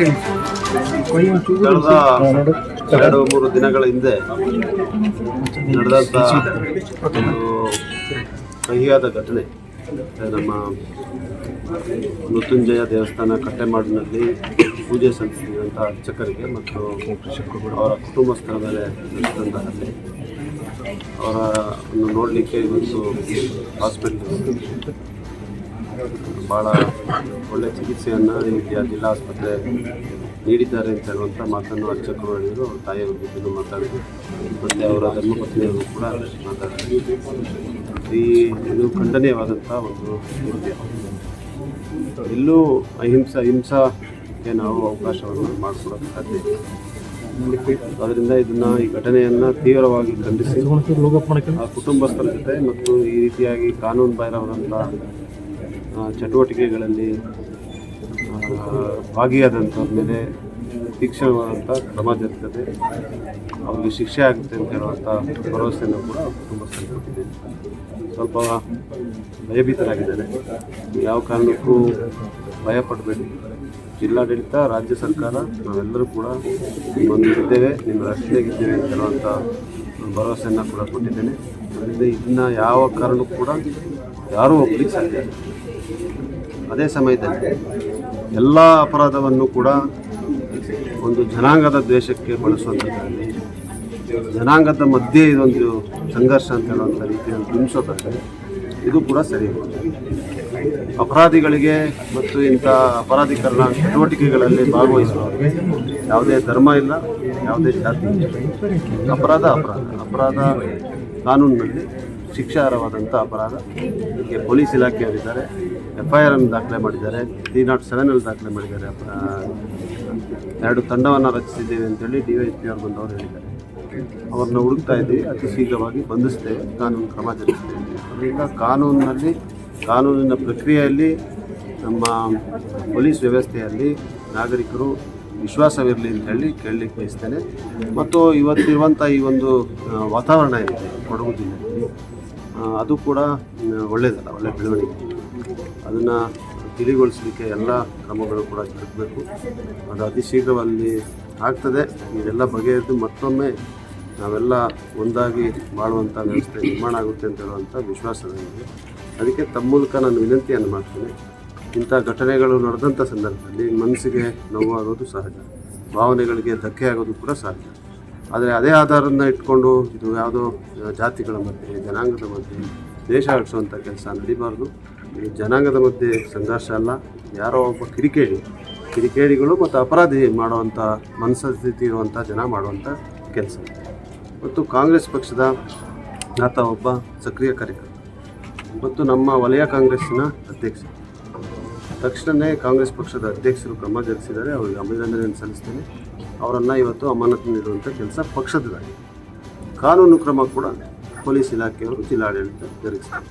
ಕಳೆದ ಎರಡು, ಮೂರು ದಿನಗಳ ಹಿಂದೆ ನಡೆದಂತಹ ಒಂದು ಕಹಿಯಾದ ಘಟನೆ. ನಮ್ಮ ಮೃತ್ಯುಂಜಯ ದೇವಸ್ಥಾನ ಕಟ್ಟೆಮಾಡಿನಲ್ಲಿ ಪೂಜೆ ಸಲ್ಲಿಸಿದಂಥ ಅರ್ಚಕರಿಗೆ ಮತ್ತು ಅವರ ಕುಟುಂಬಸ್ಥರ ಮೇಲೆ ನಡೆಸಿದಂಥ ಹಲ್ಲೆ ಅವರನ್ನು ನೋಡಲಿಕ್ಕೆ ಇವತ್ತು ಹಾಸ್ಪಿಟ್ಲ್ ಭಾಳ ಒಳ್ಳೆಯ ಚಿಕಿತ್ಸೆಯನ್ನು ರೀತಿಯ ಜಿಲ್ಲಾ ಆಸ್ಪತ್ರೆ ನೀಡಿದ್ದಾರೆ ಅಂತ ಹೇಳುವಂಥ ಮಾತನ್ನು ಅರ್ಚಕರು ಹೇಳಿದರು, ಅವ್ರ ತಾಯಿಯವ್ರ ಮಾತಾಡಿದರು. ಮತ್ತು ಅವರ ಧರ್ಮಪತ್ನಿಯವರು ಕೂಡ ಮಾತಾಡಿದರು. ಈ ಇದು ಖಂಡನೀಯವಾದಂಥ ಒಂದು ಕೃತ್ಯ. ಎಲ್ಲೂ ಅಹಿಂಸಾ ಹಿಂಸಾಕ್ಕೆ ನಾವು ಅವಕಾಶವನ್ನು ಮಾಡಿಕೊಡೋಕ್ಕೆ ಸಾಧ್ಯ ಇಲ್ಲ. ಅದರಿಂದ ಇದನ್ನು ಈ ಘಟನೆಯನ್ನು ತೀವ್ರವಾಗಿ ಖಂಡಿಸಿ ಕುಟುಂಬಸ್ಥರ ಜೊತೆ ಮತ್ತು ಈ ರೀತಿಯಾಗಿ ಕಾನೂನು ಬಾಹಿರವಾದಂಥ ಚಟುವಟಿಕೆಗಳಲ್ಲಿ ಭಾಗಿಯಾದಂಥ ಮೇಲೆ ತೀಕ್ಷ್ಣವಾದಂಥ ಕ್ರಮ ಜರುತ್ತದೆ ಅವರಿಗೆ ಶಿಕ್ಷೆ ಆಗುತ್ತೆ ಅಂತ ಹೇಳುವಂಥ ಭರವಸೆಯನ್ನು ಕೂಡ ತುಂಬ ಕೊಟ್ಟಿದ್ದೇನೆ ಸ್ವಲ್ಪ ಭಯಭೀತರಾಗಿದ್ದಾರೆ. ಯಾವ ಕಾರಣಕ್ಕೂ ಭಯಪಡಬೇಡಿ ಜಿಲ್ಲಾಡಳಿತ, ರಾಜ್ಯ ಸರ್ಕಾರ, ನಾವೆಲ್ಲರೂ ಕೂಡ ಬಂದಿದ್ದೇವೆ ನಿಮ್ಮ ರಕ್ಷಣೆಗಿದ್ದೇವೆ ಅಂತ ಹೇಳುವಂಥ ಭರವಸೆಯನ್ನು ಕೂಡ ಕೊಟ್ಟಿದ್ದೇನೆ. ಅದರಿಂದ ಇದನ್ನು ಯಾವ ಕಾರಣಕ್ಕೂ ಕೂಡ ಯಾರೂ ಒಪ್ಪಲಿಕ್ಕೆ ಸಾಧ್ಯ ಅದೇ ಸಮಯದಲ್ಲಿ ಎಲ್ಲ ಅಪರಾಧವನ್ನು ಕೂಡ ಒಂದು ಜನಾಂಗದ ದ್ವೇಷಕ್ಕೆ ಬಳಸುವಂಥದ್ದಲ್ಲಿ ಜನಾಂಗದ ಮಧ್ಯೆ ಇದೊಂದು ಸಂಘರ್ಷ ಅಂತ ಹೇಳುವಂಥ ರೀತಿಯಲ್ಲಿ ಬಿಂಬಿಸೋದಾದರೆ ಇದು ಕೂಡ ಸರಿ ಅಪರಾಧಿಗಳಿಗೆ ಮತ್ತು ಇಂಥ ಅಪರಾಧೀಕರಣ ಚಟುವಟಿಕೆಗಳಲ್ಲಿ ಭಾಗವಹಿಸುವವರಿಗೆ ಯಾವುದೇ ಧರ್ಮ ಇಲ್ಲ, ಯಾವುದೇ ಜಾತಿ ಇಲ್ಲ. ಅಪರಾಧ ಅಪರಾಧ. ಅಪರಾಧ ಕಾನೂನಿನಲ್ಲಿ ಶಿಕ್ಷಾರ್ಹವಾದಂಥ ಅಪರಾಧ. ಇದಕ್ಕೆ ಪೊಲೀಸ್ ಇಲಾಖೆಯವರಿದ್ದಾರೆ ಎಫ್ ಐ ಆರ್ ಅನ್ನು ದಾಖಲೆ ಮಾಡಿದ್ದಾರೆ. ತ್ರೀ ನಾಟ್ ಸೆವೆನಲ್ಲಿ ದಾಖಲೆ ಮಾಡಿದ್ದಾರೆ. ಎರಡು ತಂಡವನ್ನು ರಚಿಸಿದ್ದೇವೆ ಅಂತೇಳಿ ಡಿ ವೈ ಪಿ ಅವರು ಬಂದವರು ಹೇಳಿದ್ದಾರೆ. ಅವ್ರನ್ನ ಹುಡುಕ್ತಾ ಇದ್ದೀವಿ. ಅತಿ ಶೀಘ್ರವಾಗಿ ಬಂಧಿಸ್ತೇವೆ. ಕಾನೂನು ಕ್ರಮ ಜರುಗಿಸ್ತೇವೆ. ಅದರಿಂದ ಕಾನೂನಿನಲ್ಲಿ, ಕಾನೂನಿನ ಪ್ರಕ್ರಿಯೆಯಲ್ಲಿ ನಮ್ಮ ಪೊಲೀಸ್ ವ್ಯವಸ್ಥೆಯಲ್ಲಿ ನಾಗರಿಕರು ವಿಶ್ವಾಸವಿರಲಿ ಅಂತ ಹೇಳಿ ಕೇಳಲಿಕ್ಕೆ ಬಯಸ್ತೇನೆ. ಮತ್ತು ಇವತ್ತಿರುವಂಥ ಈ ಒಂದು ವಾತಾವರಣ ಏನಿದೆ, ಕೊಡಗು ಜಿಲ್ಲೆಯಲ್ಲಿ ಅದು ಕೂಡ ಒಳ್ಳೆಯದಲ್ಲ ಒಳ್ಳೆಯ ಬೆಳವಣಿಗೆ. ಅದನ್ನು ತಿಳಿಗೊಳಿಸಲಿಕ್ಕೆ ಎಲ್ಲ ಕ್ರಮಗಳು ಕೂಡ ಜರುಗಬೇಕು. ಅದು ಅತಿ ಶೀಘ್ರದಲ್ಲಿ ಆಗ್ತದೆ. ಇದೆಲ್ಲ ಬಗೆಹರಿದು ಮತ್ತೊಮ್ಮೆ ನಾವೆಲ್ಲ ಒಂದಾಗಿ ಬಾಳುವಂಥ ವ್ಯವಸ್ಥೆ ನಿರ್ಮಾಣ ಆಗುತ್ತೆ ಅಂತ ಹೇಳುವಂಥ ವಿಶ್ವಾಸ ನನಗೆ ಅದಕ್ಕೆ ತಮ್ಮ ಮೂಲಕ ನಾನು ವಿನಂತಿಯನ್ನು ಮಾಡ್ತೀನಿ. ಇಂಥ ಘಟನೆಗಳು ನಡೆದಂಥ ಸಂದರ್ಭದಲ್ಲಿ ಮನಸ್ಸಿಗೆ ನೋವಾಗೋದು ಸಹಜ. ಭಾವನೆಗಳಿಗೆ ಧಕ್ಕೆ ಆಗೋದು ಕೂಡ ಸಹಜ. ಆದರೆ ಅದೇ ಆಧಾರನ ಇಟ್ಕೊಂಡು ಇದು ಯಾವುದೋ ಜಾತಿಗಳ ಮಧ್ಯೆ, ಜನಾಂಗದ ಮಧ್ಯೆ ದೇಶ ಆಡಿಸುವಂಥ ಕೆಲಸ ನಡೀಬಾರ್ದು. ಇದು ಜನಾಂಗದ ಮಧ್ಯೆ ಸಂಘರ್ಷ ಅಲ್ಲ. ಯಾರೋ ಒಬ್ಬ ಕಿರಿಕೇಡಿ ಕಿರಿಕೇಡಿಗಳು ಮತ್ತು ಅಪರಾಧಿ ಮಾಡುವಂಥ ಮನಸ್ಥಿತಿ ಇರುವಂಥ ಜನ ಮಾಡುವಂಥ ಕೆಲಸ. ಮತ್ತು ಕಾಂಗ್ರೆಸ್ ಪಕ್ಷದ ಆತ ಒಬ್ಬ ಸಕ್ರಿಯ ಕಾರ್ಯಕರ್ತ. ಮತ್ತು ನಮ್ಮ ವಲಯ ಕಾಂಗ್ರೆಸ್ಸಿನ ಅಧ್ಯಕ್ಷ. ತಕ್ಷಣವೇ ಕಾಂಗ್ರೆಸ್ ಪಕ್ಷದ ಅಧ್ಯಕ್ಷರು ಕ್ರಮ ಜರುಗಿಸಿದ್ದಾರೆ. ಅವರಿಗೆ ಅಭಿನಂದನೆಯನ್ನು ಸಲ್ಲಿಸ್ತೇನೆ. ಅವರನ್ನು ಇವತ್ತು ಅಮಾನತು ನೀಡುವಂಥ ಕೆಲಸ ಪಕ್ಷದ್ದಾಗಿದೆ ಕಾನೂನು ಕ್ರಮ ಕೂಡ ಪೊಲೀಸ್ ಇಲಾಖೆಯವರು ಜಿಲ್ಲಾಡಳಿತ ಜರುಗಿಸ್ತಾರೆ.